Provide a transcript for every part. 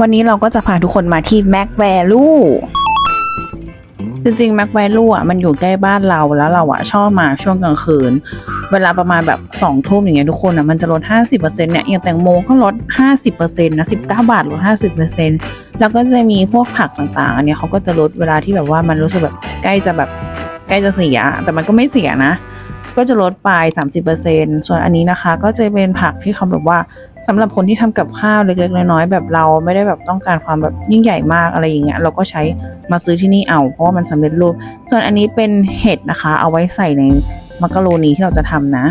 วันนี้เราก็จะพาทุกคนมาที่ Mac Value จริงๆ Mac Value อะมันอยู่ใกล้บ้านเราแล้วเราอะชอบมาช่วงกลางคืน เวลาประมาณแบบสองทุ่มอย่างเงี้ยทุกคนอะมันจะลด 50%เนี่ยอย่างแตงโมก็ลด 50%นะ 19 บาทลด 50%แล้วก็จะมีพวกผักต่างๆอันเนี้ยเขาก็จะลดเวลาที่แบบว่ามันรู้สึกแบบใกล้จะแบบใกล้จะเสีย แต่มันก็ไม่เสียนะ ก็จะลดไป 30%ส่วนอันนี้นะคะ ก็จะเป็นผักที่เขาแบบว่าสำหรับคนที่ทำกับข้าวเล็กๆน้อยๆแบบเราไม่ได้แบบต้องการความแบบยิ่งใหญ่มากอะไรอย่างเงี้ยเราก็ใช้มาซื้อที่นี่เอา เพราะว่ามันสำเร็จรูป ส่วนอันนี้เป็นเห็ดนะคะ เอาไว้ใส่ในมักกะโรนีที่เราจะทำนะ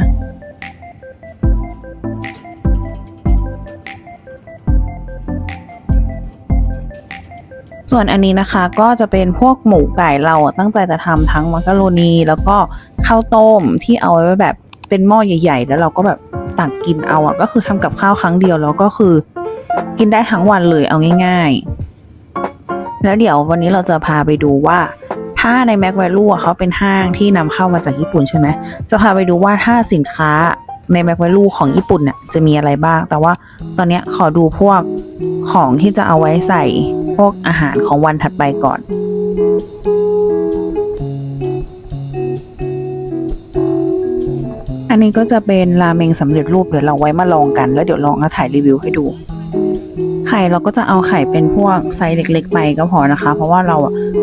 ส่วนอันนี้นะคะก็จะเป็นพวกหมูไก่เราตั้งใจจะทำทั้งมักกะโรนีแล้วก็ข้าวต้มที่เอาไว้แบบเป็นหม้อใหญ่ ๆ แล้วเราก็แบบตักกินเอาอะก็คือทำกับข้าวครั้งเดียวแล้วก็คือกินได้ทั้งวันเลยเอาง่าย ๆ แล้วเดี๋ยววันนี้เราจะพาไปดูว่าถ้าใน Mac Value อะเขาเป็นห้างที่นำเข้ามาจากญี่ปุ่นใช่ไหมจะพาไปดูว่าถ้าสินค้าใน Mac Value ของญี่ปุ่นเนี่ยจะมีอะไรบ้าง แต่ว่าตอนนี้ขอดูพวกของที่จะเอาไว้ใส่ พวกอาหารของวันถัดไปก่อนอันนี้ก็จะเป็นราเมงสำเร็จรูปเดี๋ยวเราไว้มาลองกัน แล้วเดี๋ยวลองแล้วถ่ายรีวิวให้ดู ไข่เราก็จะเอาไข่เป็นพวกไซส์เล็ก ๆ ไปก็พอนะคะ เพราะว่าเรา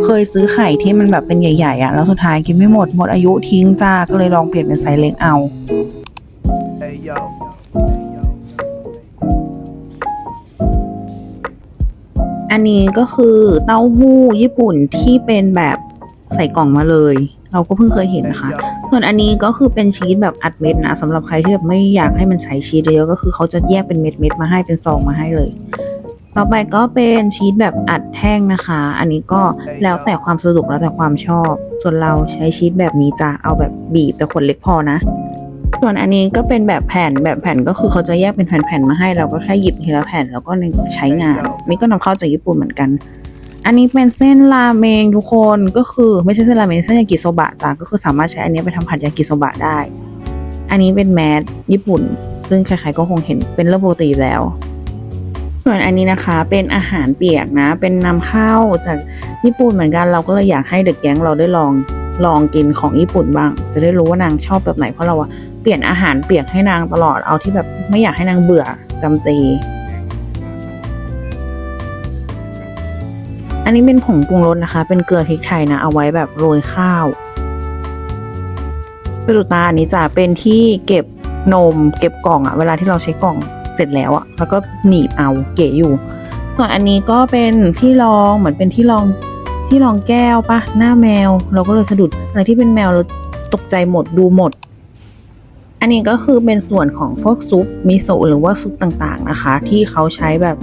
เคยซื้อไข่ที่มันแบบเป็นใหญ่ๆอะแล้วสุดท้ายกินไม่หมดหมดอายุทิ้งจ้าก็เลยลองเปลี่ยนเป็นไซส์เล็กเอา นนี้ก็คือเต้าหู้ญี่ปุ่นที่เป็นแบบใส่กล่องมาเลย เราก็เพิ่งเคยเห็นนะคะ ส่วนอันนี้ก็คือเป็นชีสแบบอัดเม็ดนะสำหรับใครที่แบบไม่อยากให้มันใช้ชีสเยอะๆก็คือเขาจะแยกเป็นเม็ดๆมาให้เป็นซองมาให้เลย ต่อไปก็เป็นชีสแบบอัดแท่งนะคะ อันนี้ก็แล้วแต่ความสะดวกแล้วแต่ความชอบ ส่วนเราใช้ชีสแบบนี้จะเอาแบบบีบแต่ขนเล็กพอนะ ส่วนอันนี้ก็เป็นแบบแผ่นแบบแผ่นก็คือเขาจะแยกเป็นแผ่นๆมาให้เราก็แค่หยิบทีละแผ่นแล้วก็ใช้งาน นี่ก็นำเข้าจากญี่ปุ่นเหมือนกัน อันนี้เป็นเส้นราเมงทุกคนก็คือไม่ใช่เส้นราเมงเส้นยากิโซบะจ้ะก็คือสามารถใช้อันนี้ไปทำผัดยากิโซบะได้ อันนี้เป็นแมสญี่ปุ่น ซึ่งใครๆก็คงเห็นเป็นเรื่องปกติแล้ว ส่วนอันนี้นะคะเป็นอาหารเปียกนะ เป็นนำเข้าจากญี่ปุ่นเหมือนกันเราก็เลยอยากให้เด็กแก๊งเราได้ลองลองกินของญี่ปุ่นบ้าง จะได้รู้ว่านางชอบแบบไหนเพราะเราอะ เปลี่ยนอาหารเปียกให้นางตลอดเอาที่แบบไม่อยากให้นางเบื่อจำเจ อันนี้เป็นผงปรุงรสนะคะ เป็นเกลือพริกไทยนะ เอาไว้แบบโรยข้าวสรุปตาอันนี้จะเป็นที่เก็บนมเก็บกล่องอะเวลาที่เราใช้กล่องเสร็จแล้วอะแล้วก็หนีบเอาเก๋อยู่ ส่วนอันนี้ก็เป็นที่รองเหมือนเป็นที่รองที่รองแก้วปะหน้าแมว เราก็เลยสะดุดอะไรที่เป็นแมวเราตกใจหมดดูหมด อันนี้ก็คือเป็นส่วนของพวกซุปมิโซะหรือว่าซุปต่างๆนะคะ ที่เขาใช้แบบ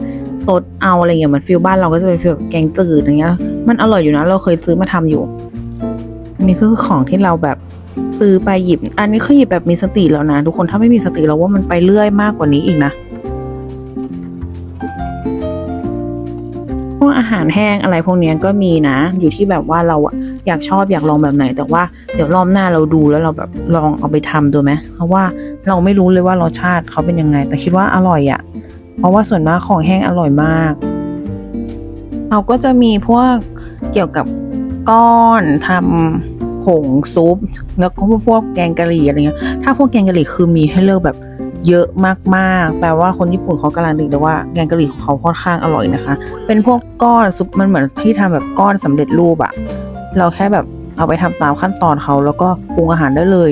สดเอาอะไรอย่างเงี้ยมือนฟิลบ้านเราก็จะเป็นฟิลแบบแกงจืดอย่างเงี้ย มันอร่อยอยู่นะเราเคยซื้อมาทำอยู่ อันนี้ก็คือของที่เราแบบซื้อไปหยิบ อันนี้คือหยิบแบบมีสติแล้วนะทุกคนถ้าไม่มีสติเราว่ามันไปเรื่อยมากกว่านี้อีกนะพวกอาหารแห้งอะไรพวกนี้ก็มีนะ อยู่ที่แบบว่าเรา อยากชอบอยากลองแบบไหน แต่ว่าเดี๋ยวรอบหน้าเราดูแล้วเราแบบลองเอาไปทำดูไหมเพราะว่าเราไม่รู้เลยว่ารสชาติเขาเป็นยังไง แต่คิดว่าอร่อยอะเพราะว่าส่วนมากของแห้งอร่อยมาก เราก็จะมีพวกเกี่ยวกับก้อนทำผงซุป แล้วก็พวกแกงกะหรี่อะไรเงี้ยถ้าพวกแกงกะหรี่คือมีให้เลือกแบบเยอะมากๆ แปลว่าคนญี่ปุ่นเขาการันตีเลยว่าแกงกะหรี่ของเขาค่อนข้างอร่อยนะคะ เป็นพวกก้อนซุปมันเหมือนที่ทำแบบก้อนสำเร็จรูปอะ เราแค่แบบเอาไปทำตามขั้นตอนเขาแล้วก็ปรุงอาหารได้เลย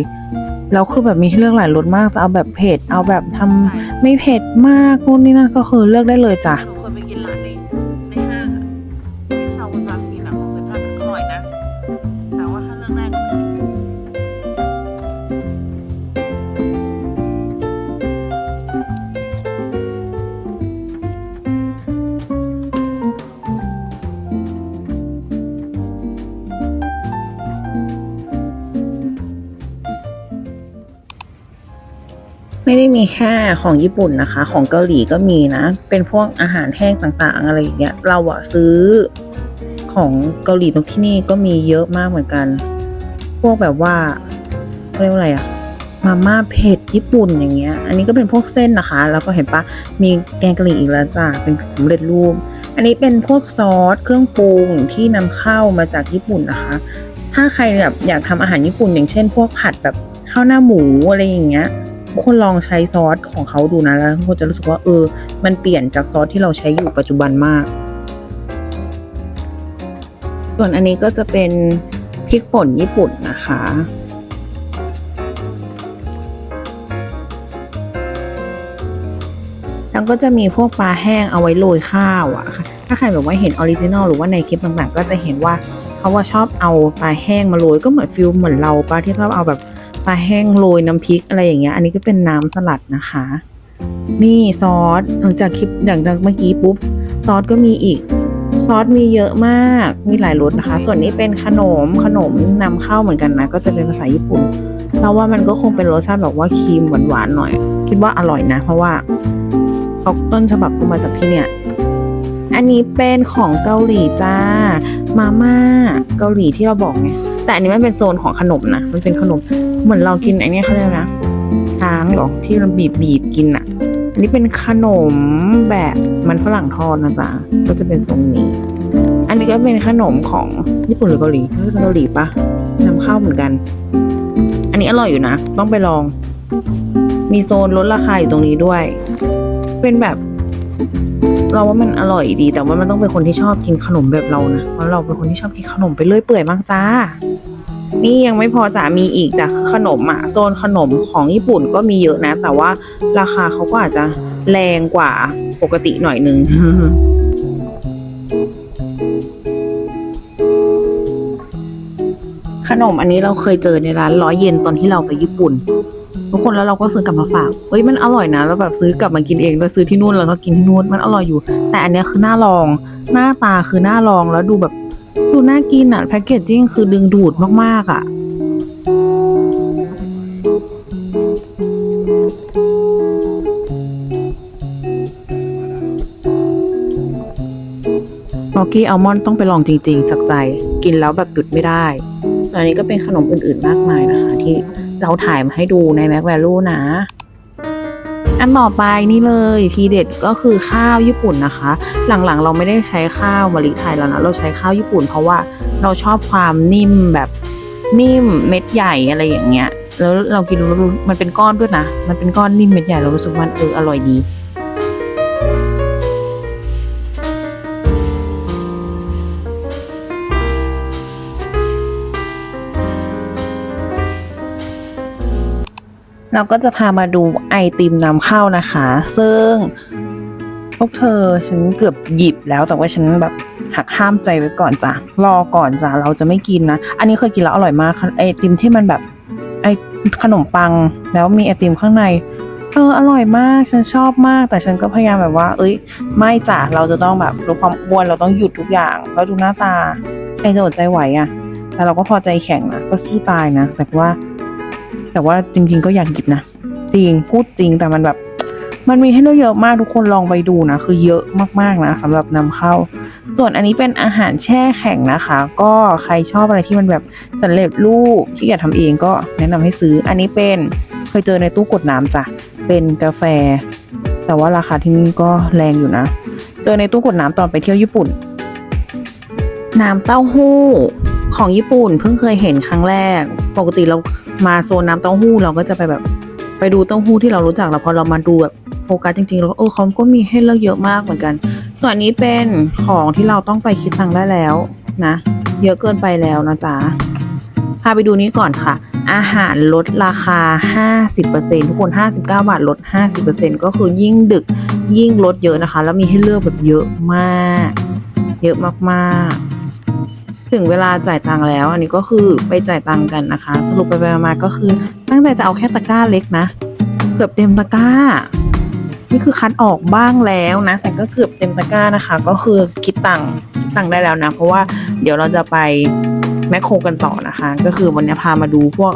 แล้วคือแบบมีให้เลือกหลายรสมากจะเอาแบบเผ็ดเอาแบบทำไม่เผ็ดมากนู่นนี่นั่นก็คือเลือกได้เลยจ้ะ ไม่ได้มีแค่ของญี่ปุ่นนะคะ ของเกาหลีก็มีนะ เป็นพวกอาหารแห้งต่างๆ อะไรอย่างเงี้ย เราอะซื้อของเกาหลีตรงที่นี่ก็มีเยอะมากเหมือนกัน พวกแบบว่าเรียกว่าอะไรอะมาม่าเผ็ดญี่ปุ่นอย่างเงี้ย อันนี้ก็เป็นพวกเส้นนะคะ แล้วก็เห็นปะมีแกงกะหรี่อีกแล้วจ้ะ เป็นสำเร็จรูป อันนี้เป็นพวกซอสเครื่องปรุงที่นำเข้ามาจากญี่ปุ่นนะคะ ถ้าใครแบบอยากทำอาหารญี่ปุ่น อย่างเช่น พวกผัดแบบข้าวหน้าหมูอะไรอย่างเงี้ย ทุกคนลองใช้ซอสของเขาดูนะแล้วทุกคนจะรู้สึกว่าเออ มันเปลี่ยนจากซอสที่เราใช้อยู่ปัจจุบันมาก ส่วนอันนี้ก็จะเป็นพริกป่นญี่ปุ่นนะคะแล้วก็จะมีพวกปลาแห้งเอาไว้โรยข้าวอะค่ะ ถ้าใครแบบว่าเห็นออริจินอลหรือว่าในคลิปต่างๆ ก็จะเห็นว่าเขาว่าชอบเอาปลาแห้งมาโรยก็เหมือนฟิลเหมือนเราปลาที่ชอบเอาแบบ ปลาแห้งโรยน้ำพริกอะไรอย่างเงี้ย อันนี้ก็เป็นน้ำสลัดนะคะ นี่ซอสหลังจากคลิปอย่างจากเมื่อกี้ปุ๊บ ซอสก็มีอีก ซอสมีเยอะมาก มีหลายรสนะคะ ส่วนนี้เป็นขนมขนมนำเข้าเหมือนกันนะ ก็จะเป็นภาษาญี่ปุ่นเราว่ามันก็คงเป็นรสชาติแบบว่าครีมหวานๆหน่อย คิดว่าอร่อยนะ เพราะว่าเขาต้นฉบับก็มาจากที่เนี่ยอันนี้เป็นของเกาหลีจ้า มาม่าเกาหลีที่เราบอกไง แต่อันนี้มันเป็นโซนของขนมนะ มันเป็นขนม เหมือนเรากินไอ้นี่เขาเรียกนะช้างหรอที่เราบีบบีบกินอะอันนี้เป็นขนมแบบมันฝรั่งทอดนะจ๊ะ ก็จะเป็นทรงนี้ อันนี้ก็เป็นขนมของญี่ปุ่นหรือเกาหลีเป็นเกาหลีปะนำเข้าเหมือนกัน อันนี้อร่อยอยู่นะ ต้องไปลอง มีโซนลดราคาอยู่ตรงนี้ด้วย เป็นแบบ เราว่ามันอร่อยดี แต่ว่ามันต้องเป็นคนที่ชอบกินขนมแบบเรานะเพราะเราเป็นคนที่ชอบกินขนมไปเรื่อยเปื่อยมากจ้า นี่ยังไม่พอจ้ะมีอีกจ้ะคือขนมอะโซนขนมของญี่ปุ่นก็มีเยอะนะ แต่ว่าราคาเขาก็อาจจะแรงกว่าปกติหน่อยนึงขนมอันนี้เราเคยเจอในร้านร้อยเยนตอนที่เราไปญี่ปุ่น ทุกคนแล้วเราก็ซื้อกลับมาฝากเอ้ยมันอร่อยนะแล้วแบบซื้อกลับมากินเองแล้วซื้อที่นู่นแล้วก็กินที่นู่นมันอร่อยอยู่ แต่อันเนี้ยคือหน่าลอง หน้าตาคือหน่าลองแล้วดูแบบดูน่ากินอะแพคเกจจิ้งคือดึงดูดมากๆอะมอกกี้อัลมอนด์ต้องไปลองจริง ๆ จากใจ กินแล้วแบบหยุดไม่ได้ส่วนอันนี้ก็เป็นขนมอื่นๆมากมายนะคะที่ เราถ่ายมาให้ดูในแม็กแวลูนะ อันต่อไปนี่เลยทีเด็ดก็คือข้าวญี่ปุ่นนะคะ หลังๆ เราไม่ได้ใช้ข้าวมะลิไทยแล้วนะ เราใช้ข้าวญี่ปุ่น เพราะว่าเราชอบความนิ่มแบบนิ่มเม็ดใหญ่อะไรอย่างเงี้ย แล้วเรากินรู้มันเป็นก้อนด้วยนะ มันเป็นก้อนนิ่มเม็ดใหญ่เรารู้สึกมันเอออร่อยดี เราก็จะพามาดูไอติมนำเข้านะคะ ซึ่งพวกเธอฉันเกือบหยิบแล้วแต่ว่าฉันแบบหักห้ามใจไว้ก่อนจ้ะรอก่อนจ้ะเราจะไม่กินนะ อันนี้เคยกินแล้วอร่อยมากไอติมที่มันแบบไอขนมปังแล้วมีไอติมข้างในเอออร่อยมากฉันชอบมาก แต่ฉันก็พยายามแบบว่า เอ้ย ไม่จ้ะเราจะต้องแบบลดความอ้วนเราต้องหยุดทุกอย่าง แล้วดูหน้าตาใครจะอดใจไหวอะ่ะ แต่เราก็พอใจแข็งนะก็สู้ตายนะแต่ว่า แต่ว่าจริง ๆ ก็อยากหยิบนะ จริงพูดจริงแต่มันแบบ มันมีให้เลือกเยอะมากทุกคนลองไปดูนะ คือเยอะมากๆนะสำหรับนำเข้า ส่วนอันนี้เป็นอาหารแช่แข็งนะคะ ก็ใครชอบอะไรที่มันแบบสำเร็จรูปที่อยากทำเองก็แนะนำให้ซื้อ อันนี้เป็นเคยเจอในตู้กดน้ำจ้ะเป็นกาแฟ แต่ว่าราคาที่นี่ก็แรงอยู่นะ เจอในตู้กดน้ำตอนไปเที่ยวญี่ปุ่น น้ำเต้าหู้ของญี่ปุ่นเพิ่งเคยเห็นครั้งแรก ปกติเรา มาโซนน้ำเต้าหู้เราก็จะไปแบบไปดูเต้าหู้ที่เรารู้จักแล้วพอเรามาดูแบบโฟกัสจริงๆ แล้วเออเขาก็มีให้เลือกเยอะมากเหมือนกัน ส่วนนนี้เป็นของที่เราต้องไปคิดตังค์ได้แล้วนะ เยอะเกินไปแล้วนะจ๊ะพาไปดูนี้ก่อนค่ะ อาหารลดราคา 50%ทุกคน 59 บาทลด 50%ก็คือยิ่งดึกยิ่งลดเยอะนะคะ แล้วมีให้เลือกแบบเยอะมาก เยอะมากๆ ถึงเวลาจ่ายตังค์แล้ว อันนี้ก็คือไปจ่ายตังค์กันนะคะ สรุปไปไปมาก็คือ ตั้งใจจะเอาแค่ตะกร้าเล็กนะเกือบเต็มตะกร้า นี่คือคัดออกบ้างแล้วนะ แต่ก็เกือบเต็มตะกร้านะคะ ก็คือคิดตังค์ตังค์ได้แล้วนะ เพราะว่าเดี๋ยวเราจะไปแมคโครกันต่อนะคะ ก็คือวันนี้พามาดูพวก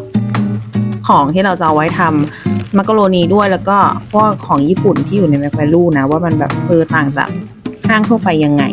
ของที่เราจะเอาไว้ทำมักกะโรนีด้วยแล้วก็พวกของญี่ปุ่นที่อยู่ในแมคแวลูนะ ว่ามันแบบเออต่างจากห้างทั่วไปยังไง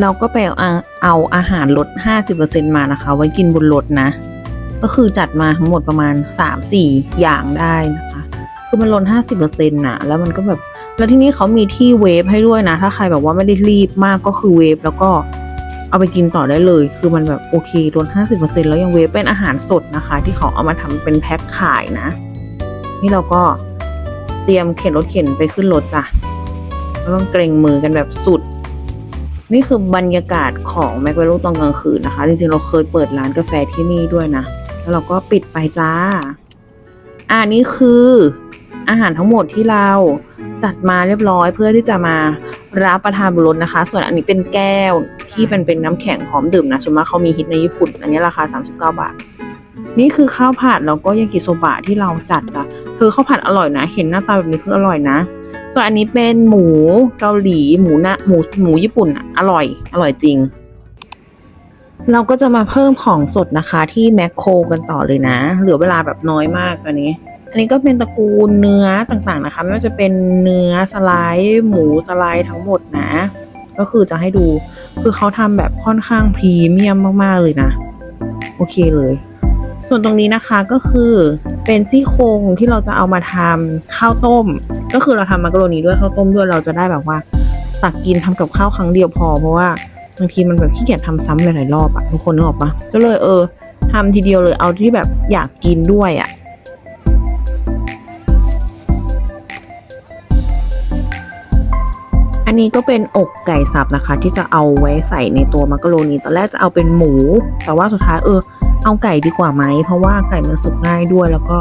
เราก็ไปเอาเอาอาหารลด 50%มานะคะ ไว้กินบนรถนะ ก็คือจัดมาทั้งหมดประมาณ 3-4 อย่างได้นะคะ คือมันลด 50%นะแล้วมันก็แบบ แล้วที่นี่เขามีที่เวฟให้ด้วยนะ ถ้าใครแบบว่าไม่ได้รีบมากก็คือเวฟแล้วก็เอาไปกินต่อได้เลย คือมันแบบโอเคลด 50%แล้วยังเวฟเป็นอาหารสดนะคะ ที่เขาเอามาทำเป็นแพ็คขายนะ นี่เราก็เตรียมเข็นรถเข็นไปขึ้นรถจ้ะก็ต้องเกรงมือกันแบบสุด นี่คือบรรยากาศของแมคเวลูตอนกลางคืนนะคะ จริงๆ เราเคยเปิดร้านกาแฟที่นี่ด้วยนะ แล้วเราก็ปิดไปจ้า อ่านี่คืออาหารทั้งหมดที่เราจัดมาเรียบร้อยเพื่อที่จะมารับประทานบนรถนะคะ ส่วนอันนี้เป็นแก้วที่เป็นเป็นน้ำแข็งพร้อมดื่มนะส่วนมากเขามีฮิตในญี่ปุ่น อันนี้ราคา 39 บาท นี่คือข้าวผัดแล้วก็ยากิโซบะที่เราจัดอะเธอข้าวผัดอร่อยนะ เห็นหน้าตาแบบนี้คืออร่อยนะ ส่วนอันนี้เป็นหมูเกาหลีหมูนะหมูหมูญี่ปุ่นอะอร่อย อร่อยจริง เราก็จะมาเพิ่มของสดนะคะ ที่แมคโครกันต่อเลยนะ เหลือเวลาแบบน้อยมากอันนี้ อันนี้ก็เป็นตระกูลเนื้อต่างๆนะคะ ไม่ว่าจะเป็นเนื้อสไลด์หมูสไลด์ทั้งหมดนะ ก็คือจะให้ดูคือเขาทำแบบค่อนข้างพรีเมียมมากๆเลยนะ โอเคเลย ส่วนตรงนี้นะคะก็คือเป็นซี่โครงที่เราจะเอามาทำข้าวต้ม ก็คือเราทำมักกะโรนีด้วยข้าวต้มด้วยเราจะได้แบบว่า ตักกินทำกับข้าวครั้งเดียวพอ เพราะว่าบางทีมันแบบขี้เกียจทำซ้ำหลายๆรอบอะทุกคนนึกออกปะก็เลยเออทำทีเดียวเลยเอาที่แบบอยากกินด้วยอะอันนี้ก็เป็นอกไก่สับนะคะ ที่จะเอาไว้ใส่ในตัวมักกะโรนีตอนแรกจะเอาเป็นหมู แต่ว่าสุดท้ายเออ เอาไก่ดีกว่าไหมเพราะว่าไก่มันสุกง่ายด้วยแล้วก็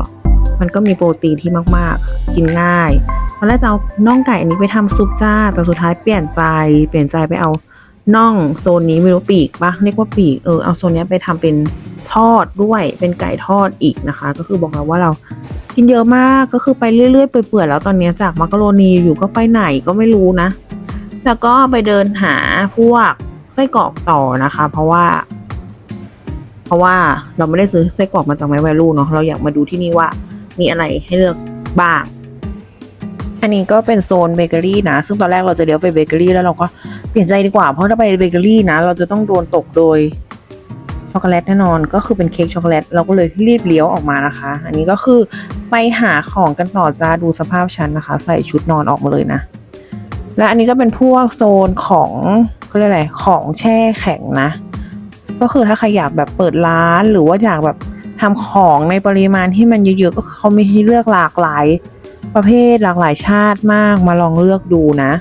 มันก็มีโปรตีนที่มากๆ กินง่ายตอนแรกจะเอาน่องไก่อันนี้ไปทำซุปจ้า แต่สุดท้ายเปลี่ยนใจ เปลี่ยนใจไปเอาน่องโซนนี้ไม่รู้ปีกปะเรียกว่าปีก เออ เอาโซนนี้ไปทำเป็นทอดด้วย เป็นไก่ทอดอีกนะคะ ก็คือบอกแล้วว่าเรากินเยอะมาก ก็คือไปเรื่อยๆเปื่อยๆแล้วตอนเนี้ยจากมักกะโรนีอยู่ก็ไปไหนก็ไม่รู้นะ แล้วก็ไปเดินหาพวกไส้กรอกต่อนะคะ เพราะว่า เพราะว่าเราไม่ได้ซื้อไส้กรอกมาจากไม w วลูเนาะ เราอยากมาดูที่นี่ว่า มีอะไรให้เลือกบ้าง อันนี้ก็เป็นโซนเบเกอรี่นะ ซึ่งตอนแรกเราจะเลี้ยวไปเบเกอรี่แล้วเราก็เปลี่ยนใจดีกว่า เพราะถ้าไปเบเกอรี่นะ เราจะต้องโดนตกโดยช็อกโกแลตแน่นอนก็คือเป็นเค้กช็อกโกแลตเราก็เลยรีบเลี้ยวออกมานะคะ อันนี้ก็คือไปหาของกันต่อจ้าดูสภาพชั้นนะคะ ใส่ชุดนอนออกมาเลยนะ และอันนี้ก็เป็นพวกโซนของเขาเรียกอะไรของแช่แข็งนะ ก็คือถ้าใครอยากแบบเปิดร้านหรือว่าอยากแบบ ทำของในปริมาณที่มันเยอะๆก็เขามีให้เลือกหลากหลาย ประเภทหลากหลายชาติมากมาลองเลือกดูนะ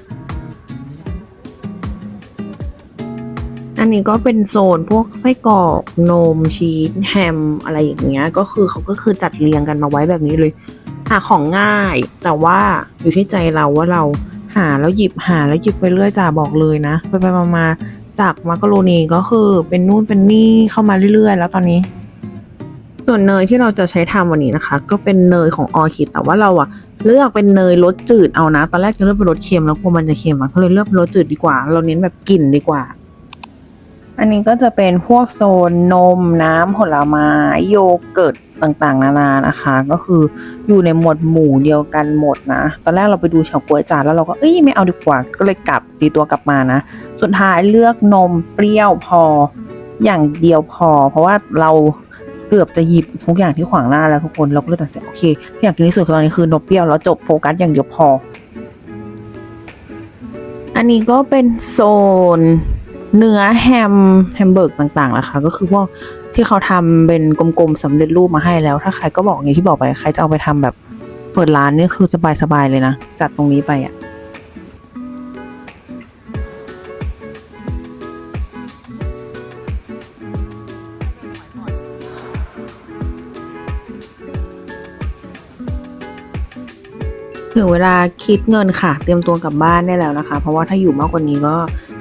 อันนี้ก็เป็นโซนพวกไส้กรอกนมชีสแฮมอะไรอย่างเงี้ย ก็คือเขาก็คือจัดเรียงกันมาไว้แบบนี้เลยหาของง่าย แต่ว่าอยู่ที่ใจเราว่าเราหาแล้วหยิบหาแล้วหยิบไปเรื่อยจ่าบอกเลยนะ ไปไปมามาจากมักกะโรนีก็คือเป็นนู่นเป็นนี่เข้ามาเรื่อยๆ แล้วตอนนี้ ส่วนเนยที่เราจะใช้ทำวันนี้นะคะ ก็เป็นเนยของออคิดแต่ว่าเราอะเลือกเป็นเนยรสจืดเอานะ ตอนแรกจะเลือกเป็นรสเค็มแล้วกลัวมันจะเค็มอะก็เลยเลือกเป็นรสจืดดีกว่า เราเน้นแบบกลิ่นดีกว่า อันนี้ก็จะเป็นพวกโซนนมน้ำผลไม้โยเกิร์ตต่างๆ นานานะคะ ก็คืออยู่ในหมวดหมู่เดียวกันหมดนะ ตอนแรกเราไปดูเฉาก๊วยจานแล้วเราก็เอ้ยไม่เอาดีกว่าก็เลยกลับตีตัวกลับมานะ สุดท้ายเลือกนมเปรี้ยวพออย่างเดียวพอ เพราะว่าเรา เกือบจะหยิบทุกอย่างที่ขวางหน้าแล้วทุกคนเราก็เลยตัดสินใจโอเคที่อยากกินที่สุดคือตอนนี้คือนมเปรี้ยวแล้วจบโฟกัสอย่างเดียวพอ อันนี้ก็เป็นโซนเนื้อแฮมแฮมเบอร์กต่างๆนะคะก็คือพวกที่เขาทำเป็นกลมๆสำเร็จรูปมาให้แล้ว ถ้าใครก็บอกอย่างที่บอกไปใครจะเอาไปทำแบบเปิดร้านนี่คือสบายๆเลยนะ จัดตรงนี้ไปอะ ถึงเวลาคิดเงินค่ะ เตรียมตัวกลับบ้านได้แล้วนะคะ เพราะว่าถ้าอยู่มากกว่านี้ก็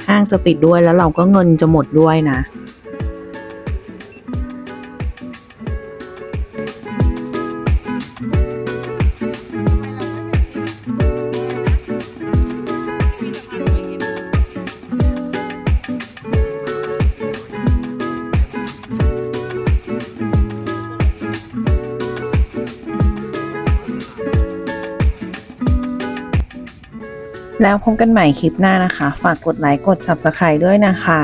ห้างจะปิดด้วยแล้วเราก็เงินจะหมดด้วยนะ แล้วพบกันใหม่คลิปหน้านะคะ ฝากกดไลค์กด Subscribe ด้วยนะคะ